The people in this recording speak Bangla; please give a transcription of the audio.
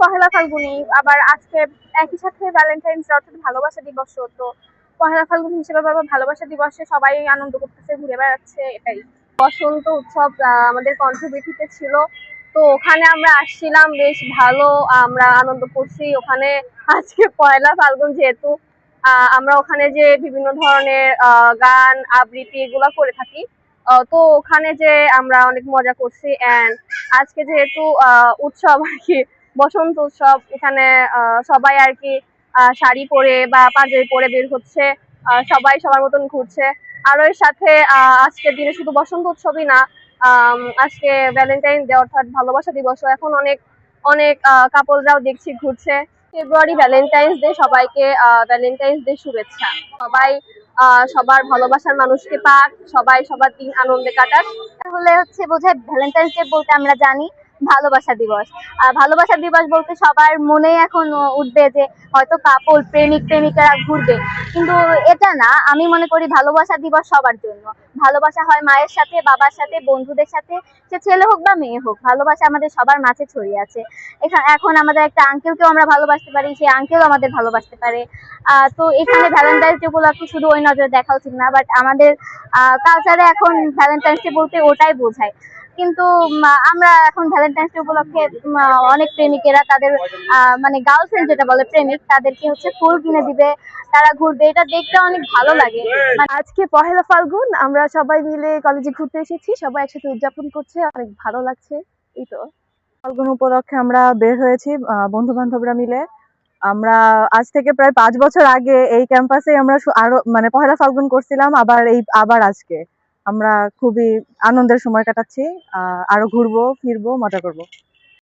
পহেলা ফাল্গুনি, আবার আজকে একই সাথে ভ্যালেন্টাইন্স অর্থাৎ ভালোবাসা দিবস, তো পহেলা ফাল্গুন হিসেবে বাবা ভালোবাসা দিবসে সবাই আনন্দ করতেছে, ঘুরে বেড়াচ্ছে, এটাই। বসন্ত উৎসব আমাদের কন্ট্রিবিউটিতে ছিল, তো ওখানে আমরা আসছিলাম, বেশ ভালো, আমরা আনন্দ করছি, ওখানে আজকে পয়লা ফাল্গুন যেহেতু আমরা ওখানে যে বিভিন্ন ধরনের গান, আবৃত্তি এগুলো করে থাকি তো ওখানে যে আমরা অনেক মজা করছি এন্ড আজকে যেহেতু উৎসব আর কি বসন্ত উৎসব, এখানে সবাই আর কি শাড়ি পরে বা পাঞ্জাবি পরে বের হচ্ছে সবাই সবার মতন ঘুরছে। আর ওর সাথে আজকের দিনে শুধু বসন্ত উৎসবই না আজকে ভ্যালেন্টাইন ডে অর্থাৎ ভালোবাসা দিবস এখন অনেক অনেক কাপলরাও দেখছি ঘুরছে। ফেব্রুয়ারি ভ্যালেন্টাইন্স ডে সবাইকে ভ্যালেন্টাইন্স ডে শুভেচ্ছা। সবাই সবার ভালোবাসার মানুষকে পাক, সবাই সবার দিন আনন্দে কাটাক। তাহলে হচ্ছে বোঝায় ভ্যালেন্টাইন্স ডে বলতে আমরা জানি ভালোবাসা দিবস। আর ভালোবাসা দিবস বলতে সবার মনে এখন উঠবে যে হয়তো কাপল, প্রেমিক, প্রেমিকারা ঘুরবে। কিন্তু এটা না, আমি মনে করি ভালোবাসা দিবস সবার জন্য। ভালোবাসা হয় মায়ের সাথে, বাবার সাথে, বন্ধুদের সাথে, সে ছেলে হোক বা মেয়ে হোক, ভালোবাসা আমাদের সবার মাঝে ছড়িয়ে আছে। এখানে আমাদের একটা আঙ্কেলকেও আমরা ভালোবাসতে পারি, সেই আঙ্কেলও আমাদের ভালোবাসতে পারে। তো এখানে ভ্যালেন্টাইন্স ডে উপলক্ষে শুধু ওই নজরে দেখা উচিত না বাট আমাদের কালচারে এখন ভ্যালেন্টাইন্স ডে বলতে ওটাই বোঝায়। কিন্তু আমরা এখন ভ্যালেন্টাইন্স ডে উপলক্ষে অনেক প্রেমিকেরা তাদের মানে গার্লফ্রেন্ড যেটা বলে প্রেমিক, তাদেরকে হচ্ছে ফুল কিনে দিবে, তারা ঘুরবে, এটা দেখতে অনেক ভালো লাগে। আজকে পহেলা ফাল্গুন, আমরা সবাই মিলে কলেজে ঘুরতে এসেছি, সবাই একসাথে উদযাপন করছে, অনেক ভালো লাগছে, এই তো। ফাল্গুন উপলক্ষে আমরা বের হয়েছি বন্ধু বান্ধবরা মিলে। আমরা আজ থেকে প্রায় পাঁচ বছর আগে এই ক্যাম্পাসে আমরা আরও মানে পহেলা ফাল্গুন করছিলাম, আবার এই, আবার আজকে। আমরা খুবই আনন্দের সময় কাটাচ্ছি আরও ঘুরবো ফিরবো মজা করব।